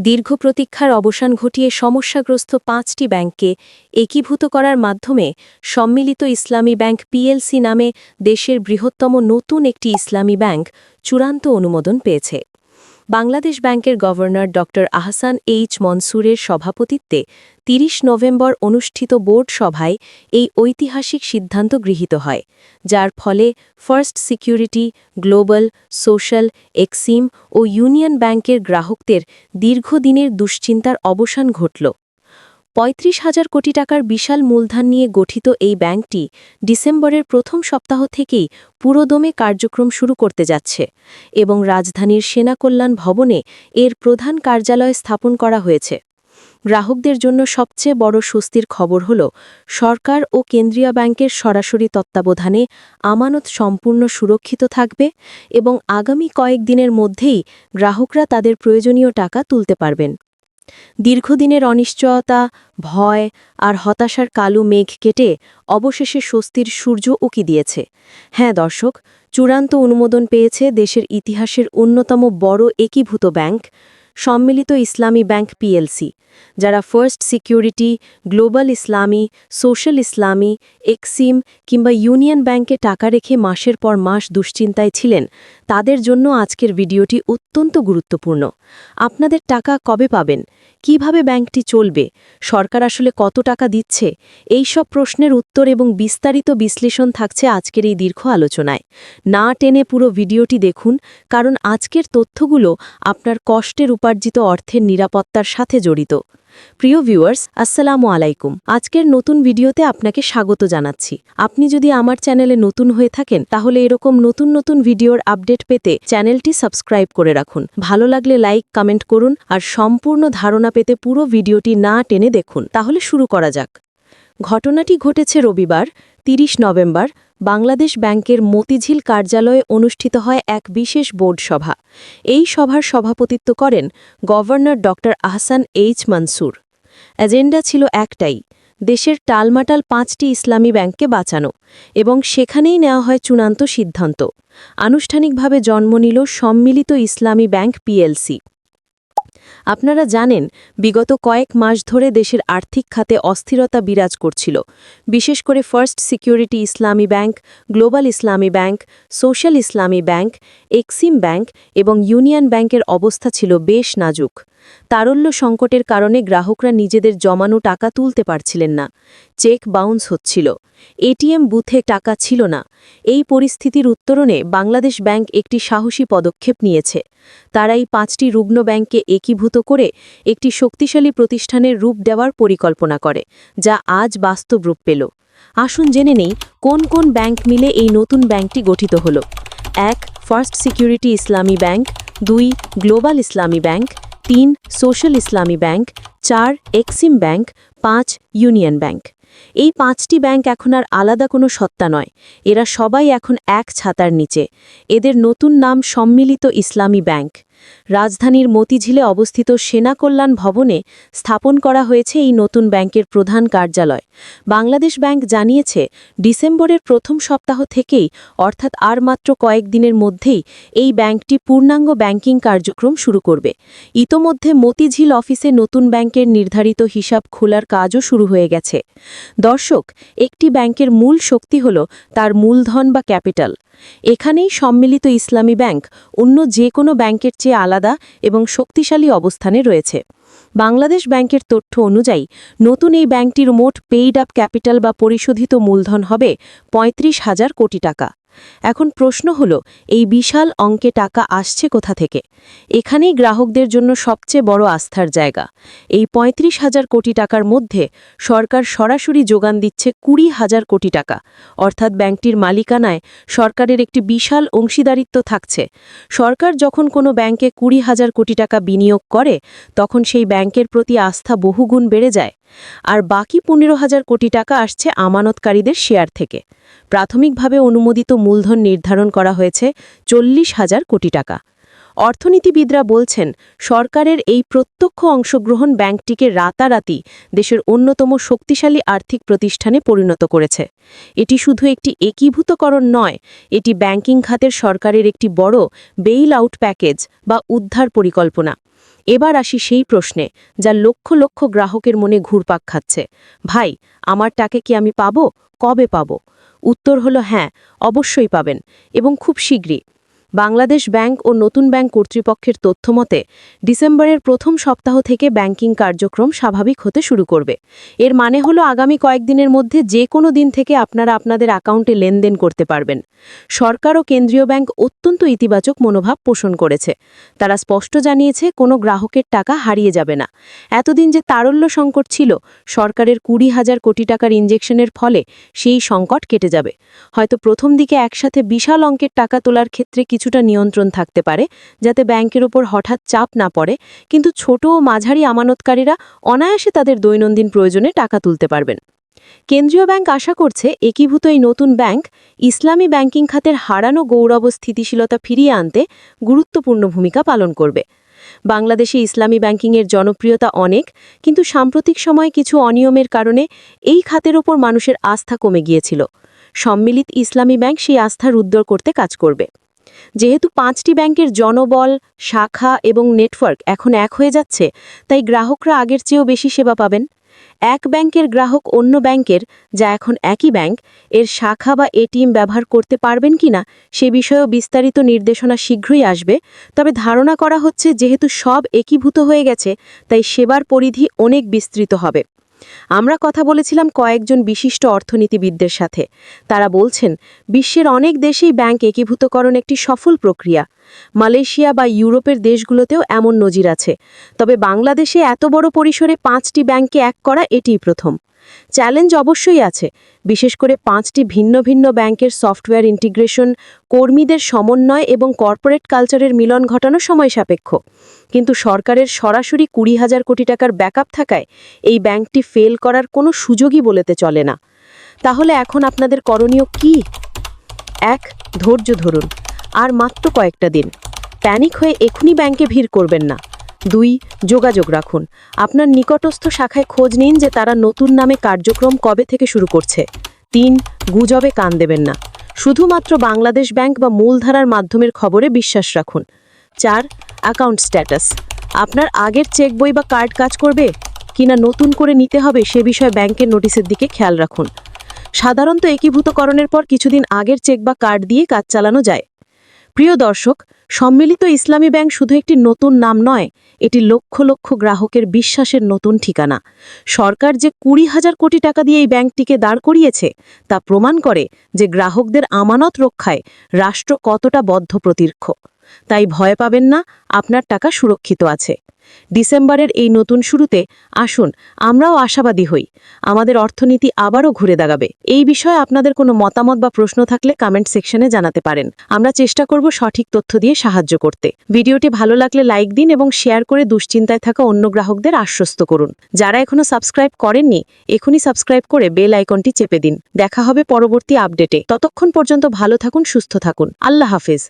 দীর্ঘ প্রতীক্ষার অবসান ঘটিয়ে সমস্যাগ্রস্ত পাঁচটি ব্যাংককে একীভূত করার মাধ্যমে সম্মিলিত ইসলামী ব্যাংক পিএলসি নামে দেশের বৃহত্তম নতুন একটি ইসলামী ব্যাংক চূড়ান্ত অনুমোদন পেয়েছে। বাংলাদেশ ব্যাংকের গভর্নর ড আহসান এইচ মনসুরের সভাপতিত্বে ৩০ নভেম্বর অনুষ্ঠিত বোর্ড সভায় এই ঐতিহাসিক সিদ্ধান্ত গৃহীত হয়, যার ফলে first security, global, social, Exim ও ইউনিয়ন ব্যাংকের গ্রাহকদের দীর্ঘদিনের দুশ্চিন্তার অবসান ঘটল। পঁয়ত্রিশ হাজার কোটি টাকার বিশাল মূলধন নিয়ে গঠিত এই ব্যাংকটি ডিসেম্বরের প্রথম সপ্তাহ থেকেই পুরোদমে কার্যক্রম শুরু করতে যাচ্ছে এবং রাজধানীর সেনা কল্যাণ ভবনে এর প্রধান কার্যালয় স্থাপন করা হয়েছে। গ্রাহকদের জন্য সবচেয়ে বড় স্বস্তির খবর হল, সরকার ও কেন্দ্রীয় ব্যাংকের সরাসরি তত্ত্বাবধানে আমানত সম্পূর্ণ সুরক্ষিত থাকবে এবং আগামী কয়েকদিনের মধ্যেই গ্রাহকরা তাদের প্রয়োজনীয় টাকা তুলতে পারবেন। দীর্ঘদিনের অনিশ্চয়তা, ভয় আর হতাশার কালো মেঘ কেটে অবশেষে স্বস্তির সূর্য উকি দিয়েছে। হ্যাঁ দর্শক, চূড়ান্ত অনুমোদন পেয়েছে দেশের ইতিহাসের অন্যতম বড় একীভূত ব্যাংক সম্মিলিত ইসলামী ব্যাংক পিএলসি, যারা first security, global Islami, social Islami, Exim কিংবা ইউনিয়ন ব্যাংকে টাকা রেখে মাসের পর মাস দুশ্চিন্তায় ছিলেন, তাদের জন্য আজকের ভিডিওটি অত্যন্ত গুরুত্বপূর্ণ। আপনাদের টাকা কবে পাবেন? কীভাবে ব্যাংকটি চলবে? সরকার আসলে কত টাকা দিচ্ছে? এই সব প্রশ্নের উত্তর এবং বিস্তারিত বিশ্লেষণ থাকছে আজকের এই দীর্ঘ আলোচনায়। না টেনে পুরো ভিডিওটি দেখুন, কারণ আজকের তথ্যগুলো আপনার কষ্টের উপার্জিত অর্থের নিরাপত্তার সাথে জড়িত। প্রিয় ভিউয়ার্স, আসসালামু আলাইকুম। আজকের নতুন ভিডিওতে আপনাকে স্বাগত জানাচ্ছি। আপনি যদি আমার চ্যানেলে নতুন হয়ে থাকেন, তাহলে এরকম নতুন নতুন ভিডিওর আপডেট পেতে চ্যানেলটি সাবস্ক্রাইব করে রাখুন। ভালো লাগলে লাইক, কমেন্ট করুন আর সম্পূর্ণ ধারণা পেতে পুরো ভিডিওটি না টেনে দেখুন। তাহলে শুরু করা যাক। ঘটনাটি ঘটেছে রবিবার ৩০ নভেম্বর বাংলাদেশ ব্যাংকের মতিঝিল কার্যালয়ে অনুষ্ঠিত হয় এক বিশেষ বোর্ড সভা। এই সভার সভাপতিত্ব করেন গভর্নর ড. আহসান এইচ মনসুর। এজেন্ডা ছিল একটাই, দেশের টালমাটাল পাঁচটি ইসলামী ব্যাংককে বাঁচানো এবং সেখানেই নেওয়া হয় চূড়ান্ত সিদ্ধান্ত। আনুষ্ঠানিকভাবে জন্ম নিল সম্মিলিত ইসলামী ব্যাংক পিএলসি। আপনারা জানেন, বিগত কয়েক মাস ধরে দেশের আর্থিক খাতে অস্থিরতা বিরাজ করছিল। বিশেষ করে first security Islami bank, global Islami bank, social Islami bank, Exim bank এবং ইউনিয়ন ব্যাংকের অবস্থা ছিল বেশ নাজুক। তারল্য সংকটের কারণে গ্রাহকরা নিজেদের জমানো টাকা তুলতে পারছিলেন না। চেক বাউন্স হচ্ছিল। এটিএম বুথে টাকা ছিল না। এই পরিস্থিতির উত্তরণে বাংলাদেশ ব্যাংক একটি সাহসী পদক্ষেপ নিয়েছে। তারা এই পাঁচটি রুগ্ন ব্যাংককে একীভূত করে একটি শক্তিশালী প্রতিষ্ঠানের রূপ দেওয়ার পরিকল্পনা করে, যা আজ বাস্তব রূপ পেল। আসুন জেনে নেই কোন কোন ব্যাংক মিলে এই নতুন ব্যাংকটি গঠিত হল। এক, ফার্স্ট সিকিউরিটি ইসলামী ব্যাংক, দুই, গ্লোবাল ইসলামী ব্যাংক, তিন, সোশ্যাল ইসলামী ব্যাংক, চার, এক্সিম ব্যাংক, পাঁচ, ইউনিয়ন ব্যাংক। এই পাঁচটি ব্যাংক এখন আর আলাদা কোনো সত্তা নয়, এরা সবাই এখন এক ছাতার নিচে। এদের নতুন নাম সম্মিলিত ইসলামী ব্যাংক। রাজধানীর মতিঝিলে অবস্থিত সেনা কল্যাণ ভবনে স্থাপন করা হয়েছে এই নতুন ব্যাংকের প্রধান কার্যালয়। বাংলাদেশ ব্যাংক জানিয়েছে, ডিসেম্বরের প্রথম সপ্তাহ থেকেই, অর্থাৎ আর মাত্র কয়েকদিনের মধ্যেই, এই ব্যাংকটি পূর্ণাঙ্গ ব্যাংকিং কার্যক্রম শুরু করবে। ইতোমধ্যে মতিঝিল অফিসে নতুন ব্যাংকের নির্ধারিত হিসাব খোলার কাজও শুরু হয়ে গেছে। দর্শক, একটি ব্যাংকের মূল শক্তি হল তার মূলধন বা ক্যাপিটাল। এখানেই সম্মিলিত ইসলামী ব্যাংক অন্য যে কোনো ব্যাংকের চেয়ে আলাদা এবং শক্তিশালী অবস্থানে রয়েছে। বাংলাদেশ ব্যাংকের তথ্য অনুযায়ী, নতুন এই ব্যাংকটির মোট পেইড আপ ক্যাপিটাল বা পরিশোধিত মূলধন হবে পঁয়ত্রিশ হাজার কোটি টাকা। এখন প্রশ্ন হল, এই বিশাল অঙ্কে টাকা আসছে কোথা থেকে? এখানেই গ্রাহকদের জন্য সবচেয়ে বড় আস্থার জায়গা। এই পঁয়ত্রিশ হাজার কোটি টাকার মধ্যে সরকার সরাসরি যোগান দিচ্ছে কুড়ি হাজার কোটি টাকা। অর্থাৎ ব্যাংকটির মালিকানায় সরকারের একটি বিশাল অংশীদারিত্ব থাকছে। সরকার যখন কোনো ব্যাংকে কুড়ি হাজার কোটি টাকা বিনিয়োগ করে, তখন সেই ব্যাংকের প্রতি আস্থা বহুগুণ বেড়ে যায়। আর বাকি পনেরো হাজার কোটি টাকা আসছে আমানতকারীদের শেয়ার থেকে। প্রাথমিকভাবে অনুমোদিত মূলধন নির্ধারণ করা হয়েছে চল্লিশ হাজার কোটি টাকা। অর্থনীতিবিদরা বলছেন, সরকারের এই প্রত্যক্ষ অংশগ্রহণ ব্যাংকটিকে রাতারাতি দেশের অন্যতম শক্তিশালী আর্থিক প্রতিষ্ঠানে পরিণত করেছে। এটি শুধু একটি একীভূতকরণ নয়, এটি ব্যাংকিং খাতের সরকারের একটি বড় বেইল আউট প্যাকেজ বা উদ্ধার পরিকল্পনা। এবার আসি সেই প্রশ্নে, যা লক্ষ লক্ষ গ্রাহকের মনে ঘুরপাক খাচ্ছে। ভাই আমার টাকা কি আমি পাবো? কবে পাবো? উত্তর হলো হ্যাঁ অবশ্যই পাবেন এবং খুব শীঘ্রই। বাংলাদেশ ব্যাংক ও নতুন ব্যাংক কর্তৃপক্ষের তথ্যমতে ডিসেম্বরের প্রথম সপ্তাহ থেকে ব্যাংকিং কার্যক্রম স্বাভাবিক হতে শুরু করবে। এর মানে হলো আগামী কয়েকদিনের মধ্যে যে কোনো দিন থেকে আপনারা আপনাদের অ্যাকাউন্টে লেনদেন করতে পারবেন। সরকার ও কেন্দ্রীয় ব্যাংক অত্যন্ত ইতিবাচক মনোভাব পোষণ করেছে। তারা স্পষ্ট জানিয়েছে, কোনো গ্রাহকের টাকা হারিয়ে যাবে না। এতদিন যে তারল্য সংকট ছিল, সরকারের কুড়ি হাজার কোটি টাকার ইঞ্জেকশনের ফলে সেই সংকট কেটে যাবে। হয়তো প্রথম দিকে একসাথে বিশাল অঙ্কের টাকা তোলার ক্ষেত্রে কিছুটা নিয়ন্ত্রণ থাকতে পারে, যাতে ব্যাংকের ওপর হঠাৎ চাপ না পড়ে, কিন্তু ছোট ও মাঝারি আমানতকারীরা অনায়াসে তাদের দৈনন্দিন প্রয়োজনে টাকা তুলতে পারবেন। কেন্দ্রীয় ব্যাংক আশা করছে একীভূত এই নতুন ব্যাংক ইসলামী ব্যাংকিং খাতের হারানো গৌরব স্থিতিশীলতা ফিরিয়ে আনতে গুরুত্বপূর্ণ ভূমিকা পালন করবে। বাংলাদেশে ইসলামী ব্যাংকিংয়ের জনপ্রিয়তা অনেক, কিন্তু সাম্প্রতিক সময়ে কিছু অনিয়মের কারণে এই খাতের ওপর মানুষের আস্থা কমে গিয়েছিল। সম্মিলিত ইসলামী ব্যাংক সেই আস্থার উদ্ধার করতে কাজ করবে। যেহেতু পাঁচটি ব্যাংকের জনবল, শাখা এবং নেটওয়ার্ক এখন এক হয়ে যাচ্ছে, তাই গ্রাহকরা আগের চেয়েও বেশি সেবা পাবেন। এক ব্যাংকের গ্রাহক অন্য ব্যাংকের, যা এখন একই ব্যাংক, এর শাখা বা এটিএম ব্যবহার করতে পারবেন কিনা সে বিষয়েও বিস্তারিত নির্দেশনা শীঘ্রই আসবে। তবে ধারণা করা হচ্ছে, যেহেতু সব একীভূত হয়ে গেছে, তাই সেবার পরিধি অনেক বিস্তৃত হবে। আমরা কথা বলেছিলাম কয়েকজন বিশিষ্ট অর্থনীতিবিদদের সাথে। তারা বলছেন, বিশ্বের অনেক দেশেই ব্যাংক একীভূতকরণ একটি সফল প্রক্রিয়া। মালয়েশিয়া বা ইউরোপের দেশগুলোতেও এমন নজির আছে। তবে বাংলাদেশে এত বড় পরিসরে পাঁচটি ব্যাংকে এক করা এটিই প্রথম। চ্যালেঞ্জ অবশ্যই আছে। বিশেষ করে পাঁচটি ভিন্ন ভিন্ন ব্যাংকের সফটওয়্যার ইন্টিগ্রেশন, কর্মীদের সমন্বয় এবং কর্পোরেট কালচারের মিলন ঘটানো সময় সাপেক্ষ। কিন্তু সরকারের সরাসরি কুড়ি হাজার কোটি টাকার ব্যাকআপ থাকায় এই ব্যাংকটি ফেল করার কোনো সুযোগই বলেতে চলে না। তাহলে এখন আপনাদের করণীয় কি? এক, ধৈর্য ধরুন। আর মাত্র কয়েকটা দিন। প্যানিক হয়ে এখনই ব্যাংকে ভিড় করবেন না। দুই, যোগাযোগ রাখুন। আপনার নিকটস্থ শাখায় খোঁজ নিন যে তারা নতুন নামে কার্যক্রম কবে থেকে শুরু করছে। তিন, গুজবে কান দেবেন না। শুধুমাত্র বাংলাদেশ ব্যাংক বা মূলধারার মাধ্যমের খবরে বিশ্বাস রাখুন। চার, অ্যাকাউন্ট স্ট্যাটাস। আপনার আগের চেক বই বা কার্ড কাজ করবে? কিনা নতুন করে নিতে হবে সে বিষয়ে ব্যাংকের নোটিশের দিকে খেয়াল রাখুন। সাধারণত একীভূতকরণের পর কিছুদিন আগের চেক বা কার্ড দিয়ে কাজ চালানো যায়। প্রিয় দর্শক, সম্মিলিত ইসলামী ব্যাংক শুধু একটি নতুন নাম নয়, এটি লক্ষ লক্ষ গ্রাহকের বিশ্বাসের নতুন ঠিকানা। সরকার যে কুড়ি হাজার কোটি টাকা দিয়ে এই ব্যাংকটিকে দাঁড় করিয়েছে, তা প্রমাণ করে যে গ্রাহকদের আমানত রক্ষায় রাষ্ট্র কতটা বদ্ধপ্রতীর্ষ তাই ভয় পাবেন না, আপনার টাকা সুরক্ষিত আছে। ডিসেম্বরের এই নতুন শুরুতে আসুন, আমরাও আশাবাদী হই। আমাদের অর্থনীতি আবারও ঘুরে দাঁড়াবে এই বিষয়ে আপনাদের কোনো মতামত বা প্রশ্ন থাকলে কমেন্ট সেকশনে জানাতে পারেন। আমরা চেষ্টা করব সঠিক তথ্য দিয়ে সাহায্য করতে। ভিডিওটি ভালো লাগলে লাইক দিন এবং শেয়ার করে দুশ্চিন্তায় থাকা অন্য গ্রাহকদের আশ্বস্ত করুন। যারা এখনও সাবস্ক্রাইব করেননি, এখনই সাবস্ক্রাইব করে বেল আইকনটি চেপে দিন। দেখা হবে পরবর্তী আপডেটে ততক্ষণ পর্যন্ত ভালো থাকুন, সুস্থ থাকুন। আল্লাহ হাফেজ।